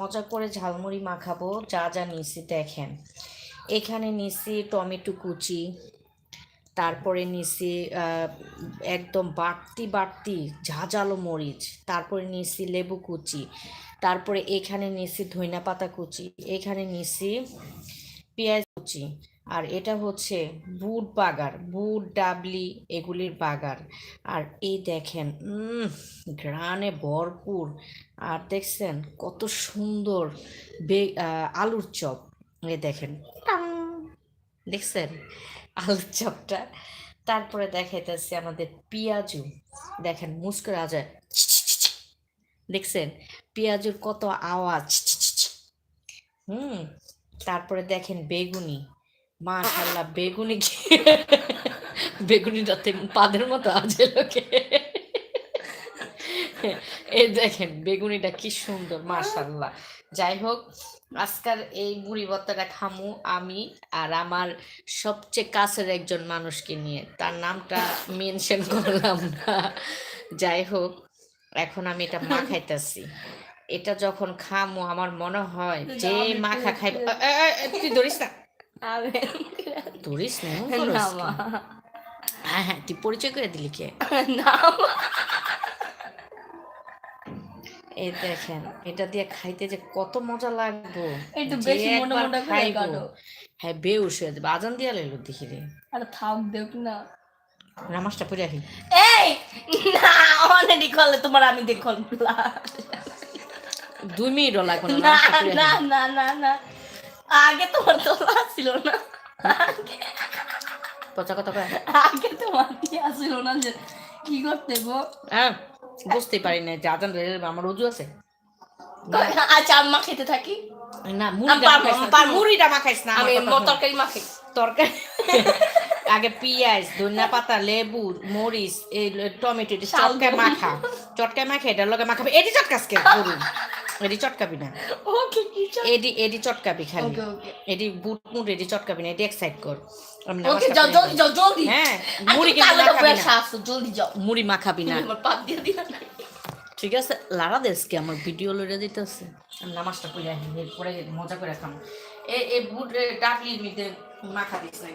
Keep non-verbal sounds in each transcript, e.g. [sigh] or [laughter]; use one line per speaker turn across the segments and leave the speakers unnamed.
মজা করে ঝালমুড়ি মাখাবো, যা যা নিছি দেখেন। এখানে নিছি টমেটো কুচি, তারপরে নিছি একদম বাড়তি বাড়তি ঝাঁঝালো মরিচ, তারপরে নিছি লেবু কুচি, তারপরে এখানে নিছি ধইনা পাতা কুচি, এখানে নিছি পেঁয়াজ কুচি আর এটা হচ্ছে বুট বাগার, বুট, ডাবলি এগুলির বাগার আর এই দেখেন ঘ্রাণে ভরপুর। আর দেখছেন কত সুন্দর বে আলুর চপ। এই দেখেন দেখছেন আলুর চপটা? তারপরে দেখাইতেছে আমাদের পেঁয়াজু। দেখেন মুস্কুরা যায় দেখছেন পেঁয়াজুর কত আওয়াজ হুম, তারপরে দেখেন বেগুনি। মাশাল্লাহ বেগুনি বেগুনিটাতে পাদের মতো আছে লোকে। এই দেখেন বেগুনিটা কি সুন্দর মাশাল্লাহ যাই হোক আজকাল এই মুড়ি ভর্তাটা খামু আমি আর আমার সবচেয়ে কাছের একজন মানুষকে নিয়ে। তার নামটা মেনশন করলাম না। যাই হোক এখন আমি এটা মা মাখাইতেছি এটা যখন খামু আমার মনে হয় যে মাখা এ, তুই ধরিস না। [laughs]
মা।
হ্যাঁ হ্যাঁ তুই পরিচয় করে দিলি কে?
না মা।
এই দেখেন এটা দিয়ে খাইতে যে কত মজা লাগবো।
একটু বেশি মোটা করে
খাইবো,
কাটো
হ্যাঁ বেউস হয়ে যাবে। আজান দিয়া লাইলো দেখি রে।
আর থাক দেখ না।
নামাজটা পড়ে আসি।
এই না অনেকই করলে তোমার আমি দেখল
দুই মিনিটও লাগবে না
না না না না। আগে তোমার তোলা ছিল না।
পচা কথা কয়।
আগে তোমার ছিল না যে কি করতে গো?
হ্যাঁ বুঝতে পারি না যে আমার রুজু আছে।
আচ্ছা খেতে থাকি?
না মুড়িটা
পারব,
মাখাইস না,
আমি। তরকারি মাখি
তরকারি? [laughs] আগে পেঁয়াজ ধনিয়া পাতা লেবু মরিচ এই টমেটো
গম।
মাখা। চটকে মাখা এটার লগে মাখাবি। এটি চটকাসকে এটি চটকাবি না
ওকে কি
এডি এডি চটকাবি খালি
ওকে ওকে
এডি বুট মুট এডি চটকাবি না এডি এক সাইড কর আমি
ওকে
নামাজটা
যাও জলদি যাও জলদি
হ্যাঁ মুড়ি মাখাবি না
আসো জলদি যাও
মুড়ি মাখাবি না
আমার পাত দিয়ে দিও না
ঠিক আছে লারা দেশকে আমার ভিডিও লইরে দিতেছে? আমি নামাজটা পড়ে আসি পরে মজা করে খাম। এ এ বুট ডাবলির মধ্যে মাখা দিস না।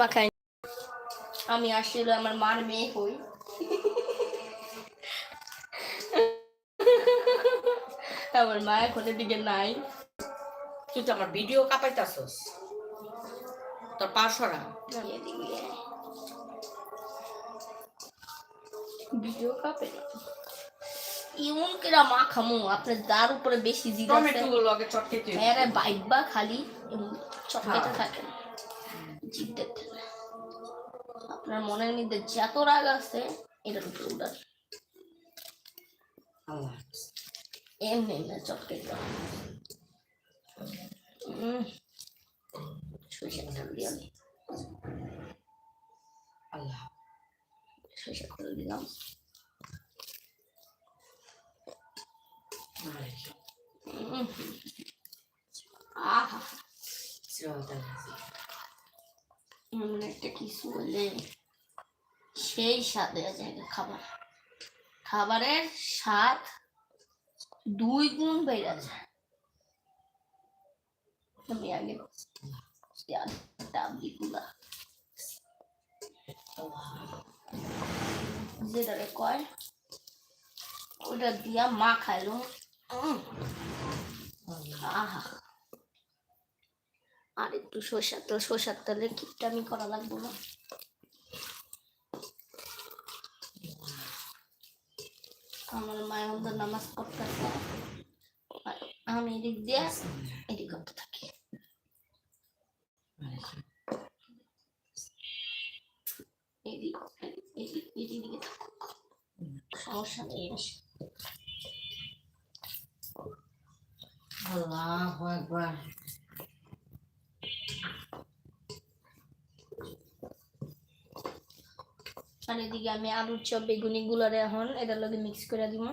মাখাই আমি আসলে আমার মার মেয়ে হই। আমার মা এখন এদিকে নাই।
তুই তো আমার ভিডিও কাপাইতাছস। তোর পাশরা
আমি এদিকে। ভিডিও কাপে না ইমন কেরা মা খামু? আপনার দার উপরে বেশি জিদ আছে।
টমেটো গুলো আগে চটকে
হ্যাঁ বাইবা খালি। এবং চটকাতে থাকেন জিদ। আপনার মনের মধ্যে যত রাগ আছে এটার উপরে
আল্লাহ
এমনি না চটকে দাও। উম। সরিষার তেল দিয়ে আমি
আল্লাহ।
সরিষার তেল দিলাম। আহা। এমন একটা কিছু বলে সেই স্বাদে জায়গা খাবার। খাবারের স্বাদ দুই গুণ বেড়ে যায়। আমি আগে ডাবলি গুলা যেটারে কয়, ওটা দিয়া মা খাইলো। আহা। আর একটু সর্ষার তেল, সর্ষার তেলে আমি করা লাগবো না। আমার মায়ের মধ্যে নামাজ পড়তেছে। আমি এদিক দিয়ে, এদিক করতে থাকি। এদিক এদিক সমস্যা
একবার
আর এদিকে আমি আলুর চপ বেগুনি গুলারে এখন এটার লগে মিক্স করে দিব।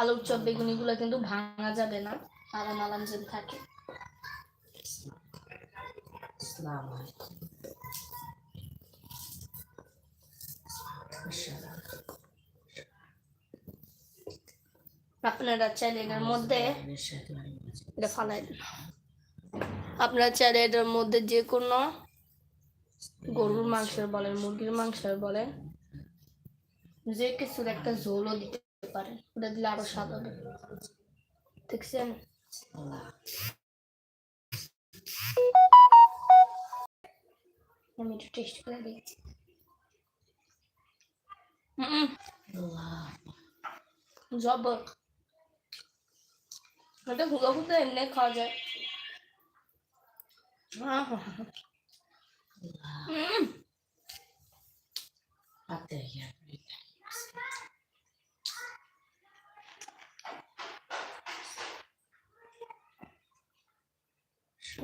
আলুর চপ বেগুনি গুলা কিন্তু ভাঙা যাবে না আলাম আলাম যদি থাকে। আপনারা চাইলে এটার মধ্যে এটা ফালাই আপনারা চাইলে এটার মধ্যে যে কোনো গরুর মাংসের বলেন, মুরগির মাংসের বলেন, যে কিছুর একটা ঝোলও দিতে পারে। ওটা দিলে আরও স্বাদ হবে। দেখছেন? আমি একটু টেস্ট করে
আল্লাহ
জবর। এটা হুগা হুগা এমনি খাওয়া যায়। হ্যাঁ হ্যাঁ। হুম
হাতে গিয়ে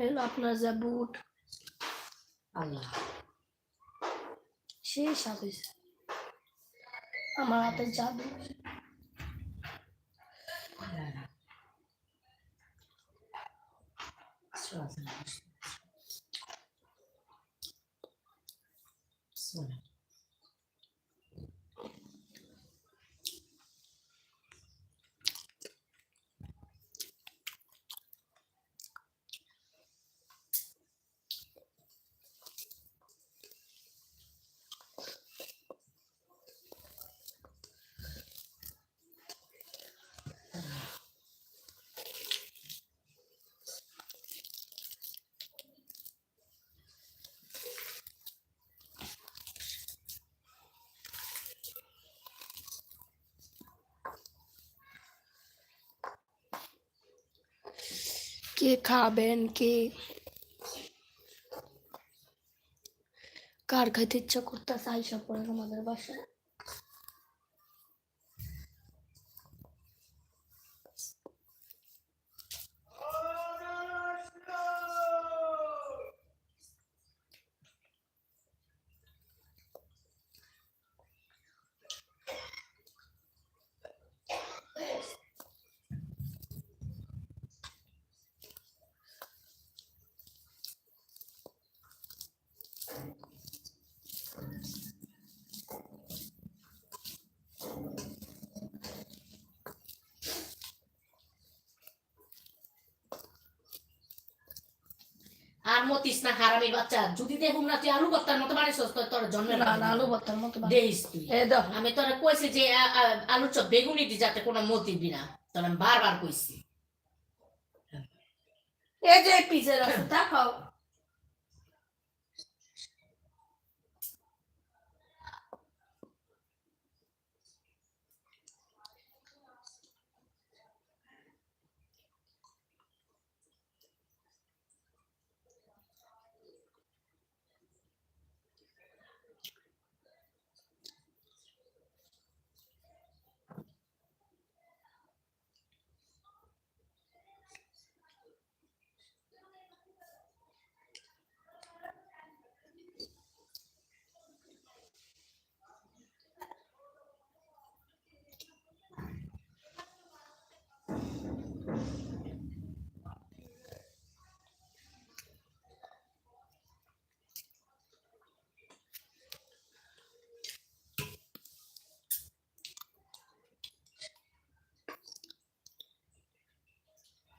এলো আপনার যা বুট
আল্লাহ
সেই হয়েছে আমার হাতে জাদু কে খাবেন কে? কার খাইতে ইচ্ছা করতেছে আইসা পড়ে আমাদের বাসায়?
আর মতিস না হারামি বাচ্চা। যদি দেখুন না তুই আলু ভর্তার মতো বাড়ি তোর তোর জন্মের
আলু ভর্তার মতো
দেইস তুই। আমি তোরা কইছি যে আ- আ- আলুর চপ বেগুনি দি যাতে কোনো মতি বিনা তোর আমি বারবার কইছি।
এই যে পিজের আছে দেখাও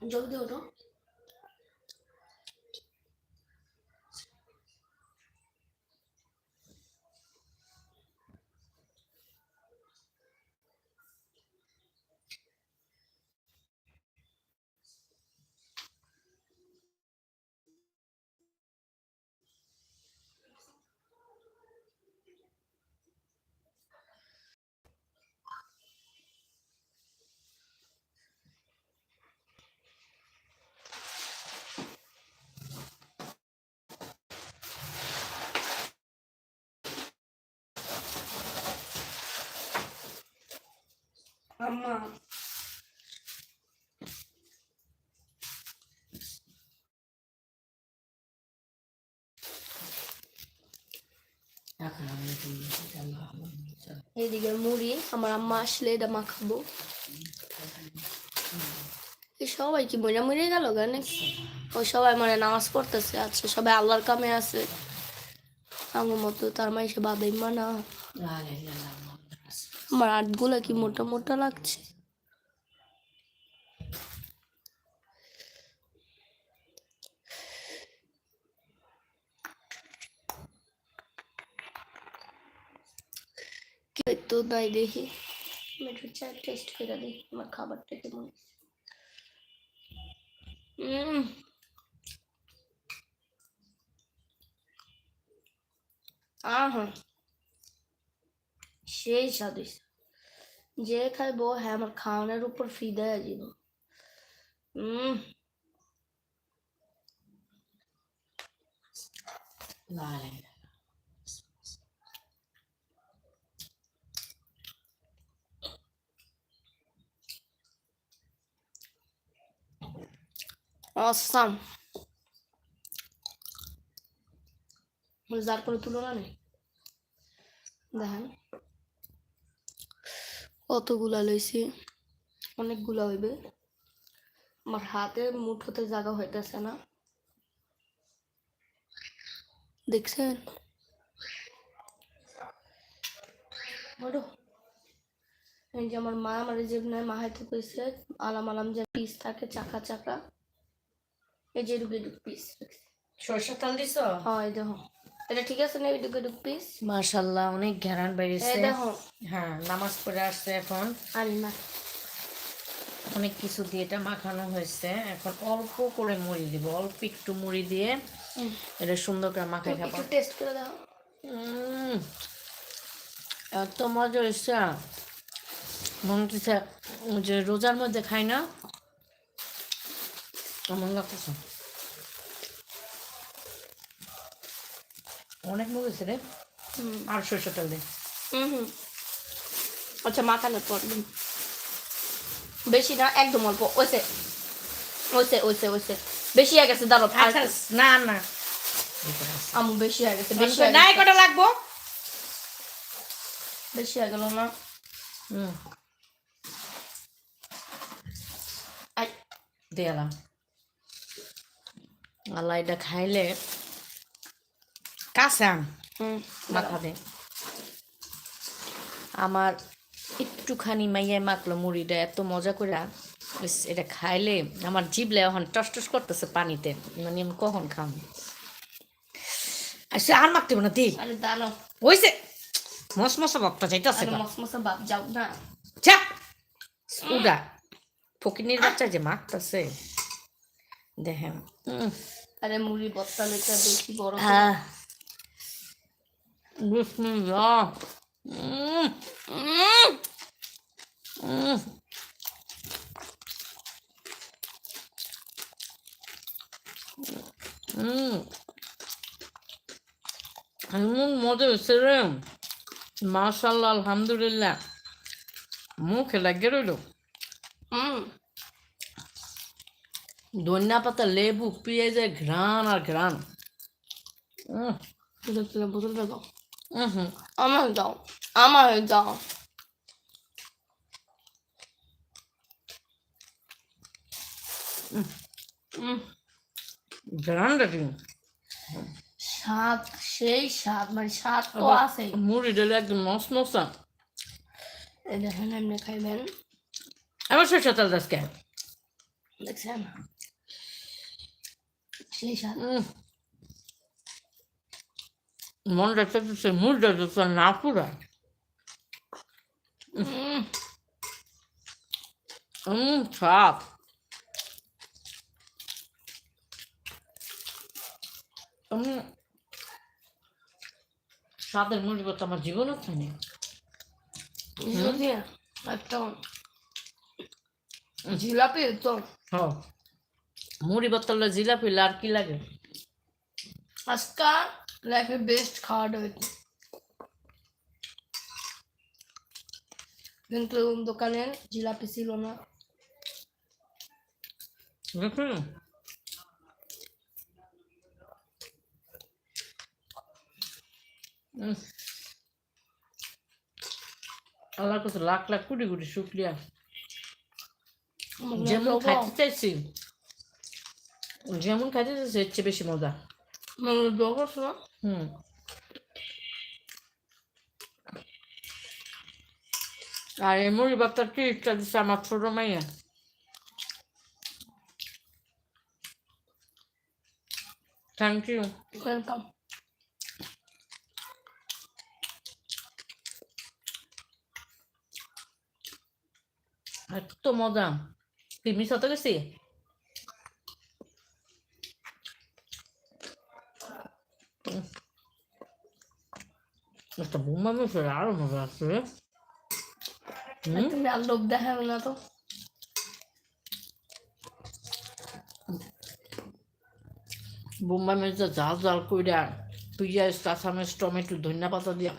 জলদি ওঠো। আম্মা। এইদিকে মুড়ি আমার আম্মা আসলে এটা মাখাবো। সবাই কি মরে মরে গেল কেন ও সবাই মানে নামাজ পড়তেছে আচ্ছা সবাই আল্লাহর কামে আছে। আমার মতো তার মাইসে বাদাই মানা আমার হাতগুলো কি মোটা মোটা লাগছে? তো নাই দেখি। একটু চা টেস্ট করে দেখি, আমার খাবারটা কেমন উম। আহা। সেই স্বাদ হইছে। যে খাইবো হ্যাঁ আমার খাওয়ানোর উপর ফিদা যাব উম
লা লা লা।
অসাম যার কোনো তুলনা নেই দেখেন কতগুলা লইছি? অনেকগুলা হইবে। আমার হাতে মুঠোতে জায়গা হইতেছে না। দেখছেন? এই যে আমার মা আমার যে মাহাইতে কইছে আলাম আলাম যে পিস থাকে চাকা চাকা। এই যে এটুকু পিস।
সরষের তেল দিছ?
হয় দেখো। এটা ঠিক আছে না এটুকু এটুকু পিস
মাশাল্লাহ অনেক ঘেরান
এই
বেরিয়েছে
দেখো।
হ্যাঁ নামাজ পড়ে আসছে এখন।
আনি
অনেক কিছু দিয়ে এটা মাখানো হয়েছে। এখন অল্প করে মুড়ি দিব অল্প একটু মুড়ি দিয়ে এটা সুন্দর করে মাখাই খাব।
একটু টেস্ট করে
উম, এত মজা হয়েছে। মনে হচ্ছে যে রোজার মধ্যে খাই না। এমন লাগতেছে? অনেক মজা রে। আর সরষে তেল দে।
হুম আচ্ছা মাখানোর পর বেশি না একদম অল্প। ওইসে ওইসে ওইসে ওইসে বেশি হয়ে গেছে দাঁড়ো
আচ্ছা, না না।
আমু বেশি হয়ে গেছে বেশি
নাই
গেছে।
কটা লাগবো?
বেশি হয়ে গেল না।
হুম।
আই।
দিলাম আল্লাহ এটা খাইলে কাঁচা।
হুম
দে। আমার একটুখানি মাইয়া মাখলো মুড়িটা এত মজা করে এটা খাইলে আমার জিবলে এখন টস টস করতেছে পানিতে। মানে আমি কখন খাম? আচ্ছা আর মাখতে না দি।
দাঁড়ো
মস মশা ভাবটা যাইতেছে
মস মশা বাপ যাও না।
চা উডা। ফকিনির বাচ্চা যে মাখতেছে। দেখেন।
আরে মুড়ি বত্তা লেটা বেশি বড় করে।
বিসমিল্লাহ উম,
উম,
উম। উম। এমন মজা হয়েছে রে মাশাল্লাহ আলহামদুলিল্লাহ মুখে লাগে রইল ধনিয়া পাতা লেবু পেঁয়াজের ঘ্রাণ আর ঘ্রাণ উম,
তুলে তুলে বোতলটা দাও
উম হুম।
আমার দাও আমার দাও উম,
ঘ্রাণটা কি
স্বাদ সেই স্বাদ মানে স্বাদ তো আছে
মুড়ি একদম মস মশা
দেখেন এমনি খাইবেন
আমার সরষে তেল দাসকে
দেখছেন? সেই স্বাদ
মনটা চাইতেছে মুড়টা যাচ্ছে না পুরা
উম,
হুম সাপ স্বাদের মুড়ি বলতে আমার জীবন হচ্ছে না
একটা জিলাপি তো
হ মুড়ি বোতলে জিলাপি আর কি লাগে
আজকা লাইফে বেস্ট খাওয়াটা হইতো কিন্তু দোকানে জিলাপি ছিল না
দেখুন। আল্লাহর কাছে লাখ লাখ কোটি কোটি শুক্রিয়া। যেমন খাইতে চাইছি যেমন খাইতে চাইছি এর চেয়ে বেশি মজা।
দোকান
Hmm. Are muri batatista diciamo a Romania. Thank you. Welcome.
আর
তো মজা তুমি শত গেছি একটা বোমা মিশে আরও মজা। হুম?
তুমি আর লোভ দেখাবে না তো।
বোম্বাই মরিচটা জাল জাল কইরা পেঁয়াজ, কাঁচামরিচ, টমেটো, ধনিয়া পাতা দিয়া।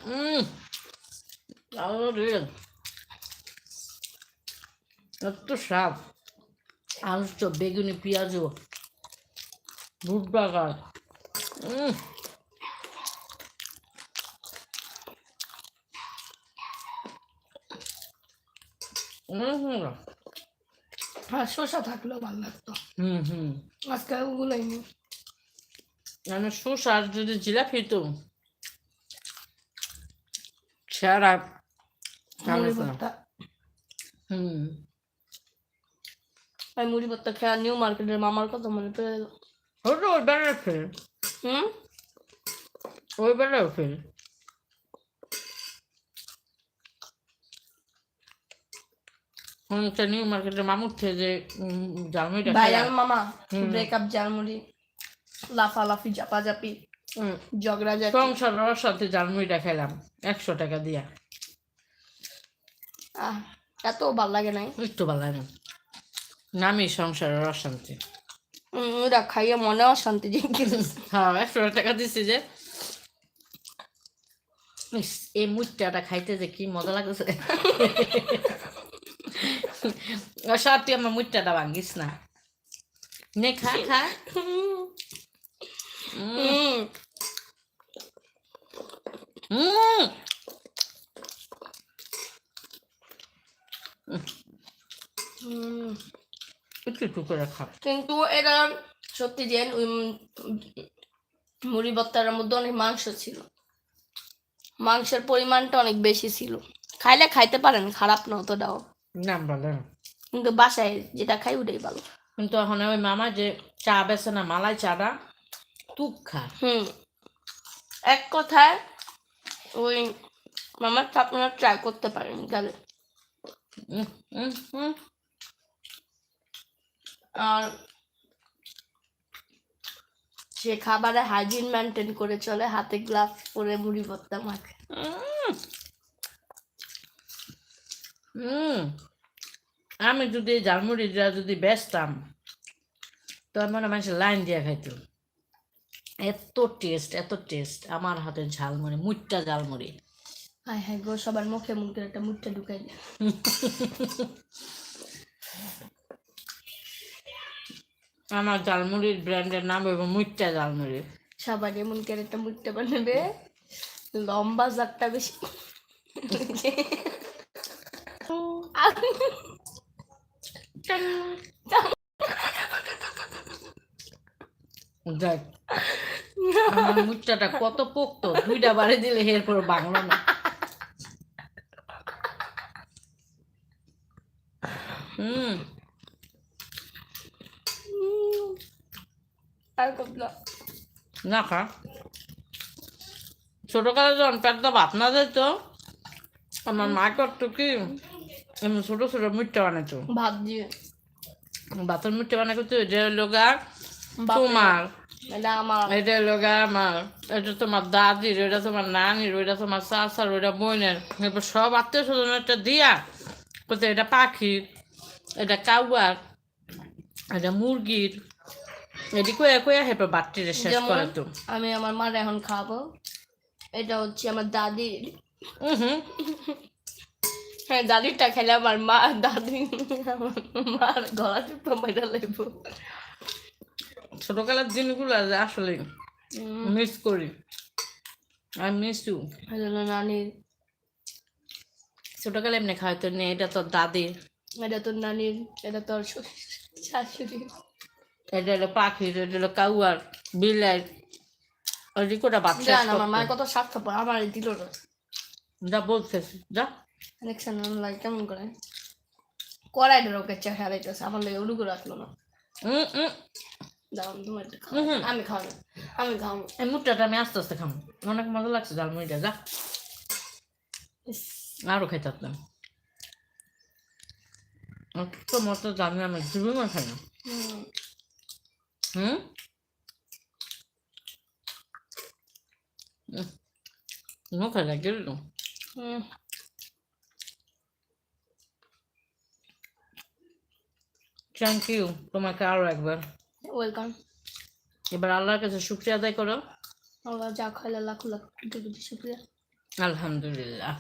এত স্বাদ। আলু চপ, বেগুনি, পেঁয়াজও। বুট বাগার। হুম।
আর শসা থাকলেও ভালো লাগতো।
হুম হুম।
আজকে ওগুলোই নেই
আমি শসার যদি জিলাপি তো
ভর্তা।
হুম।
আমি মুড়ি ভর্তা খেয়ে নিউ মার্কেটের মামার কথা মনে পড়ে গেল।
ওই বেড়ার ফেল
হুম?
ওই বেড়ার ফেল হুম নিউ মার্কেটের মামুর থেকে যে জামুইটা
ভাইরাল মামা ব্রেকআপ জার্মুড়ি লাফালাফি জাপাজাপি ঝগড়া জাতি
সংসার রস সাথে জালমুড়িটা খেলাম একশো টাকা দিয়া।
আহ এত ভালো লাগে নাই।
একটু ভালো লাগে না। নামই সংসারের অশান্তি।
ওরা খাইয়ে মনে অশান্তি যে
হ্যাঁ একশো টাকা দিছি যে। এই মুটাটা খাইতে যে কি মজা লাগতেছে। সব তুই আমার মুটাটা ভাঙ্গিস না নে খা খা একটু একটু করে খা
কিন্তু এটা সত্যি যে মুড়ি ভর্তার মধ্যে অনেক মাংস ছিল মাংসের পরিমাণটা অনেক বেশি ছিল খাইলে খাইতে পারেন খারাপ না অতটাও
নাম না
কিন্তু বাসায় যেটা খাই ওটাই ভালো।
কিন্তু এখন ওই মামা যে চা বেছে না মালাই চাটা তুক খা
হুম। এক কথায় ওই মামার আপনারা ট্রাই করতে পারেন গেলে। আর সে খাবারে হাইজিন মেনটেন করে চলে হাতে গ্লাভস পরে মুড়ি ভর্তা মাখে।
উম। আমি যদি ঝালমুড়িটা যদি বেচতাম তো মনে মানুষের লাইন দিয়ে খাইতো। এত টেস্ট এত টেস্ট আমার হাতের ঝালমুড়ি মুটটা ঝালমুড়ি।
হায় হায় গো সবার মুখে মুখে একটা মুখটা ঢুকাই
আমার ঝালমুড়ির ব্র্যান্ডের নাম এবং মুটটা ঝালমুড়ি।
সবার এমন করে একটা মুখটা বানাবে লম্বা জাতটা বেশি।
আমার মুটটাটা কত পোক্ত, দুইটা দিলে এরপর বাংলা না। হুম। না খা। ছোটকালে যখন পেটটা ভাত না যেত আমার মা করতো কি ছোট ছোট মিথ্যা বানাইতো
ভাত দিয়ে।
ভাতের মিথ্যা বানাই করতো এটা হলো গা তোমার।
এটা আমার।
এটা হলো গা আমার। এটা তোমার দাদির ওইটা তোমার নানির ওইটা তোমার চাচার ওইটা বোনের। সব আত্মীয় স্বজন একটা দিয়া কোথায় এটা পাখির এটা কাউয়ার এটা মুরগির। এটি কয়ে কয়ে হেপে বাট্টিরে শেষ করে তো।
আমি আমার মার এখন খাব। এটা হচ্ছে আমার দাদির।
হুম। [laughs]
হ্যাঁ দাদিরটা খেলে আমার মা দাদি মার গলা মেরা
ছোটকালের দিনগুলো আসলে মিস করি। আই মিস ইউ
নানির।
ছোটকালে এমনি নে এটা তোর দাদির।
এটা তোর নানির এটা তোর শাশুড়ি
এটা হলো পাখির এটা হলো কাউয়ার বিলাই বাচ্চা
আমার মায়ের কত স্বার্থপর আমার দিল না।
যা বলতেছি যা।
দেখছেন লাগে কেমন করে? কড়াইটা রোকের চা হারাইতেছে আমার লাগে উড়ুকু রাখল না।
হুম, হুম।
আমি খাও। আমি খাও
এই মুখটাটা আমি আস্তে আস্তে খাব। অনেক মজা লাগছে ঝালমুড়িটা যা। আরও খাইতে পারতাম। তো মতো জানি আমি জীবনও খাই না। হুম। মুখে লাগে তো থ্যাংক ইউ তোমাকে আরও একবার।
ওয়েলকাম।
এবার আল্লাহর কাছে শুক্রিয়া আদায় করো।
আল্লাহ যা খাইলে কোটি কোটি শুক্রিয়া।
আলহামদুলিল্লাহ।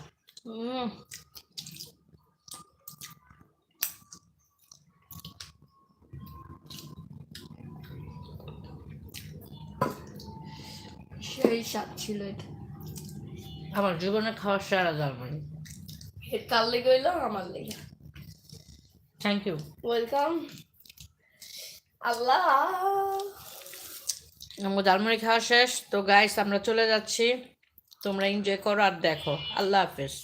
সেই স্বাদ ছিল এটা।
আমার জীবনে খাওয়ার সেরা
এর কার লেগে হইল? আমার লেগে।
থ্যাংক ইউ
ওয়েলকাম আল্লাহ
আমার ঝালমুড়ি খাওয়া শেষ। তো গাইস আমরা চলে যাচ্ছি। তোমরা এনজয় করো আর দেখো। আল্লাহ হাফেজ।